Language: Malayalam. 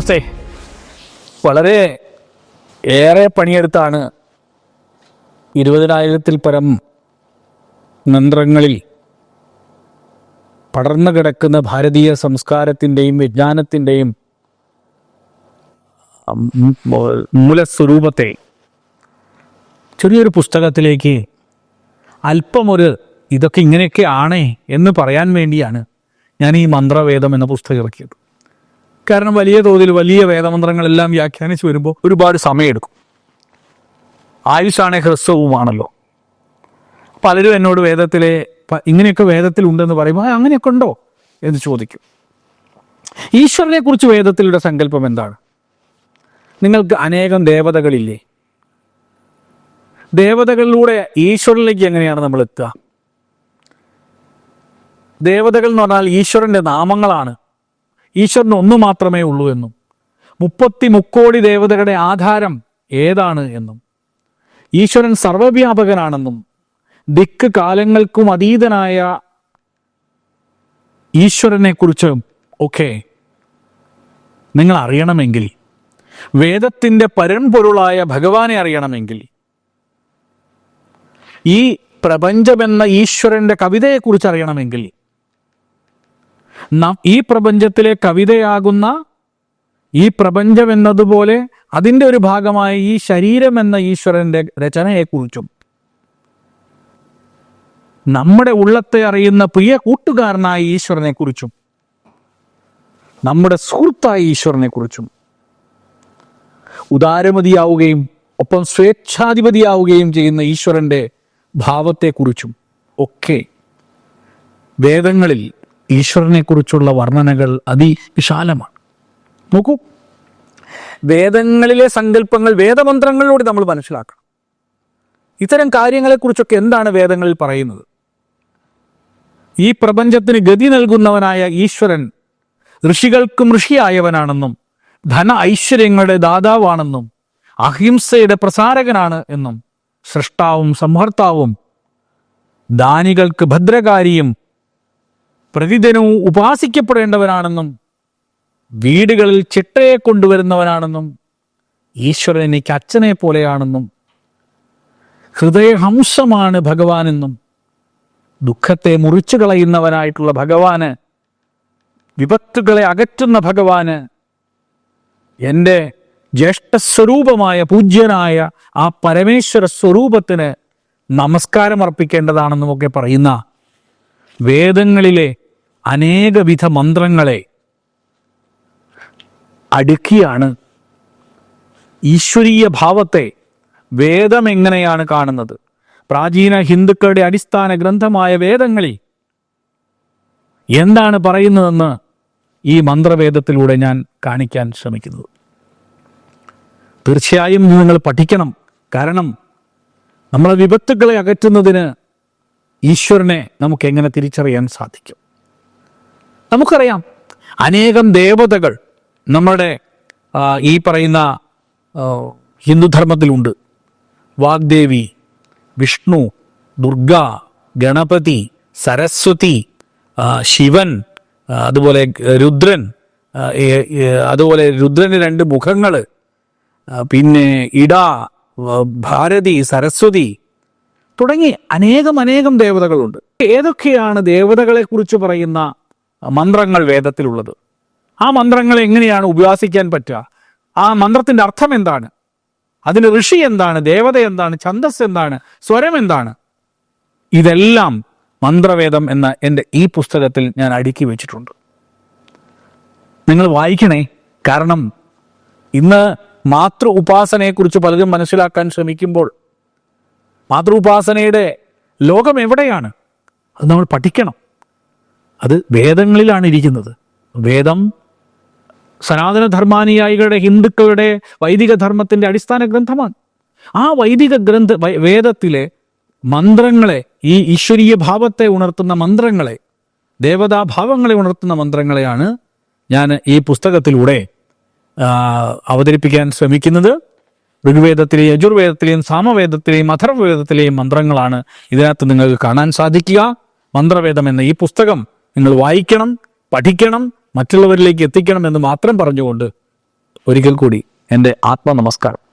നമസ്തേ. വളരെ ഏറെ പണിയെടുത്താണ് ഇരുപതിനായിരത്തിൽ പരം മന്ത്രങ്ങളിൽ പടർന്നു കിടക്കുന്ന ഭാരതീയ സംസ്കാരത്തിന്റെയും വിജ്ഞാനത്തിന്റെയും മൂലസ്വരൂപത്തെ ചെറിയൊരു പുസ്തകത്തിലേക്ക് അല്പമൊരു ഇതൊക്കെ ഇങ്ങനെയൊക്കെ ആണേ എന്ന് പറയാൻ വേണ്ടിയാണ് ഞാൻ ഈ മന്ത്രവേദം എന്ന പുസ്തകം ഇറക്കിയത്. കാരണം വലിയ തോതിൽ വലിയ വേദമന്ത്രങ്ങളെല്ലാം വ്യാഖ്യാനിച്ച് വരുമ്പോൾ ഒരുപാട് സമയമെടുക്കും. ആയുഷാണെ ഹ്രസ്വവുമാണല്ലോ. പലരും എന്നോട് വേദത്തിലെ ഇങ്ങനെയൊക്കെ വേദത്തിൽ ഉണ്ടെന്ന് പറയുമ്പോൾ അങ്ങനെയൊക്കെ ഉണ്ടോ? എന്ന് ചോദിക്കും. ഈശ്വരനെ കുറിച്ച് വേദത്തിലുള്ള സങ്കല്പം എന്താണ്? നിങ്ങൾക്ക് അനേകം ദേവതകളില്ലേ? ദേവതകളിലൂടെ ഈശ്വരനിലേക്ക് എങ്ങനെയാണ് നമ്മൾ എത്തുക? ദേവതകൾ എന്ന് പറഞ്ഞാൽ ഈശ്വരന്റെ നാമങ്ങളാണ്. ഈശ്വരന് ഒന്നു മാത്രമേ ഉള്ളൂ എന്നും. മുപ്പത്തി മുക്കോടി ദേവതകളുടെ ആധാരം ഏതാണ് എന്നും. ഈശ്വരൻ സർവവ്യാപകനാണെന്നും. ദിക്ക് കാലങ്ങൾക്കും അതീതനായ ഈശ്വരനെ കുറിച്ച് ഒക്കെ നിങ്ങൾ അറിയണമെങ്കിൽ വേദത്തിന്റെ പരമ്പൊരുളായ ഭഗവാനെ അറിയണമെങ്കിൽ ഈ പ്രപഞ്ചമെന്ന ഈശ്വരന്റെ കവിതയെക്കുറിച്ച് അറിയണമെങ്കിൽ ഈ പ്രപഞ്ചത്തിലെ കവിതയാകുന്ന ഈ പ്രപഞ്ചം എന്നതുപോലെ അതിന്റെ ഒരു ഭാഗമായ ഈ ശരീരം എന്ന ഈശ്വരന്റെ രചനയെക്കുറിച്ചും നമ്മുടെ ഉള്ളത്തെ അറിയുന്ന പ്രിയ കൂട്ടുകാരനായ ഈശ്വരനെക്കുറിച്ചും നമ്മുടെ സുഹൃത്തായ ഈശ്വരനെക്കുറിച്ചും ഉദാരമതിയാവുകയും ഒപ്പം സ്വേച്ഛാധിപതിയാവുകയും ചെയ്യുന്ന ഈശ്വരന്റെ ഭാവത്തെക്കുറിച്ചും ഒക്കെ വേദങ്ങളിൽ ഈശ്വരനെക്കുറിച്ചുള്ള വർണനകൾ അതിവിശാലമാണ്. നോക്കൂ. വേദങ്ങളിലെ സങ്കല്പങ്ങൾ വേദമന്ത്രങ്ങളിലൂടെ നമ്മൾ മനസ്സിലാക്കണം. ഇത്തരം കാര്യങ്ങളെക്കുറിച്ചൊക്കെ എന്താണ് വേദങ്ങളിൽ പറയുന്നത്? ഈ പ്രപഞ്ചത്തിന് ഗതി നൽകുന്നവനായ ഈശ്വരൻ ഋഷികൾക്കും ഋഷിയായവനാണെന്നും ധന ഐശ്വര്യങ്ങളുടെ ദാതാവാണെന്നും അഹിംസയുടെ പ്രസാരകനാണ് എന്നും സൃഷ്ടാവും സംഹർത്താവും ദാനികൾക്ക് ഭദ്രകാരിയും പ്രതിദിനവും ഉപാസിക്കപ്പെടേണ്ടവനാണെന്നും വീടുകളിൽ ചിട്ടയെ കൊണ്ടുവരുന്നവനാണെന്നും ഈശ്വരൻ എനിക്ക് അച്ഛനെ പോലെയാണെന്നും ഹൃദയഹംസമാണ് ഭഗവാനെന്നും ദുഃഖത്തെ മുറിച്ചു കളയുന്നവനായിട്ടുള്ള ഭഗവാന് വിപത്തുകളെ അകറ്റുന്ന ഭഗവാന് എന്റെ ജ്യേഷ്ഠസ്വരൂപമായ പൂജ്യനായ ആ പരമേശ്വര സ്വരൂപത്തിന് നമസ്കാരം അർപ്പിക്കേണ്ടതാണെന്നുമൊക്കെ പറയുന്ന വേദങ്ങളിലെ അനേകവിധ മന്ത്രങ്ങളെ അടുക്കിയാണ് ഈശ്വരീയ ഭാവത്തെ വേദം എങ്ങനെയാണ് കാണുന്നത്? പ്രാചീന ഹിന്ദുക്കളുടെ അടിസ്ഥാന ഗ്രന്ഥമായ വേദങ്ങളിൽ എന്താണ് പറയുന്നതെന്ന് ഈ മന്ത്രവേദത്തിലൂടെ ഞാൻ കാണിക്കാൻ ശ്രമിക്കുന്നത് തീർച്ചയായും നിങ്ങൾ പഠിക്കണം. കാരണം നമ്മളെ വിപത്തുക്കളെ അകറ്റുന്നതിന് ഈശ്വരനെ നമുക്ക് എങ്ങനെ തിരിച്ചറിയാൻ സാധിക്കും? നമുക്കറിയാം അനേകം ദേവതകൾ നമ്മുടെ ഈ പറയുന്ന ഹിന്ദുധർമ്മത്തിലുണ്ട് വാഗ്ദേവി വിഷ്ണു ദുർഗ ഗണപതി സരസ്വതി ശിവൻ അതുപോലെ രുദ്രൻ അതുപോലെ രുദ്രന് രണ്ട് മുഖങ്ങൾ പിന്നെ ഇട ഭാരതി സരസ്വതി തുടങ്ങി അനേകം അനേകം ദേവതകളുണ്ട്. ഏതൊക്കെയാണ് ദേവതകളെ കുറിച്ച് പറയുന്ന മന്ത്രങ്ങൾ വേദത്തിലുള്ളത്. ആ മന്ത്രങ്ങൾ എങ്ങനെയാണ് ഉപവാസിക്കാൻ പറ്റുക? ആ മന്ത്രത്തിന്റെ അർത്ഥം എന്താണ്? അതിന് ഋഷി എന്താണ്? ദേവത എന്താണ്? ഛന്ദസ് എന്താണ്? സ്വരം എന്താണ്? ഇതെല്ലാം മന്ത്രവേദം എന്ന എന്റെ ഈ പുസ്തകത്തിൽ ഞാൻ അടുക്കി വെച്ചിട്ടുണ്ട്. നിങ്ങൾ വായിക്കണേ. കാരണം ഇന്ന് മാതൃ ഉപാസനയെക്കുറിച്ച് പലരും മനസ്സിലാക്കാൻ ശ്രമിക്കുമ്പോൾ മാതൃ ഉപാസനയുടെ ലോകം എവിടെയാണ്? അത് നമ്മൾ പഠിക്കണം. അത് വേദങ്ങളിലാണ് ഇരിക്കുന്നത്. വേദം സനാതന ധർമാനുയായികളുടെ ഹിന്ദുക്കളുടെ വൈദിക ധർമ്മത്തിന്റെ അടിസ്ഥാന ഗ്രന്ഥമാണ്. ആ വൈദിക ഗ്രന്ഥ വേദത്തിലെ മന്ത്രങ്ങളെ ഈ ഈശ്വരീയ ഭാവത്തെ ഉണർത്തുന്ന മന്ത്രങ്ങളെ ദേവതാഭാവങ്ങളെ ഉണർത്തുന്ന മന്ത്രങ്ങളെയാണ് ഞാൻ ഈ പുസ്തകത്തിലൂടെ അവതരിപ്പിക്കാൻ ശ്രമിക്കുന്നത്. ഋഗ്വേദത്തിലെയും യജുർവേദത്തിലെയും സാമവേദത്തിലെയും അഥർവവേദത്തിലെയും മന്ത്രങ്ങളാണ് ഇതിനകത്ത് നിങ്ങൾക്ക് കാണാൻ സാധിക്കുക. മന്ത്രവേദം എന്ന ഈ പുസ്തകം നിങ്ങൾ വായിക്കണം പഠിക്കണം മറ്റുള്ളവരിലേക്ക് എത്തിക്കണം എന്ന് മാത്രം പറഞ്ഞുകൊണ്ട് ഒരിക്കൽ കൂടി എന്റെ ആത്മനമസ്കാരം.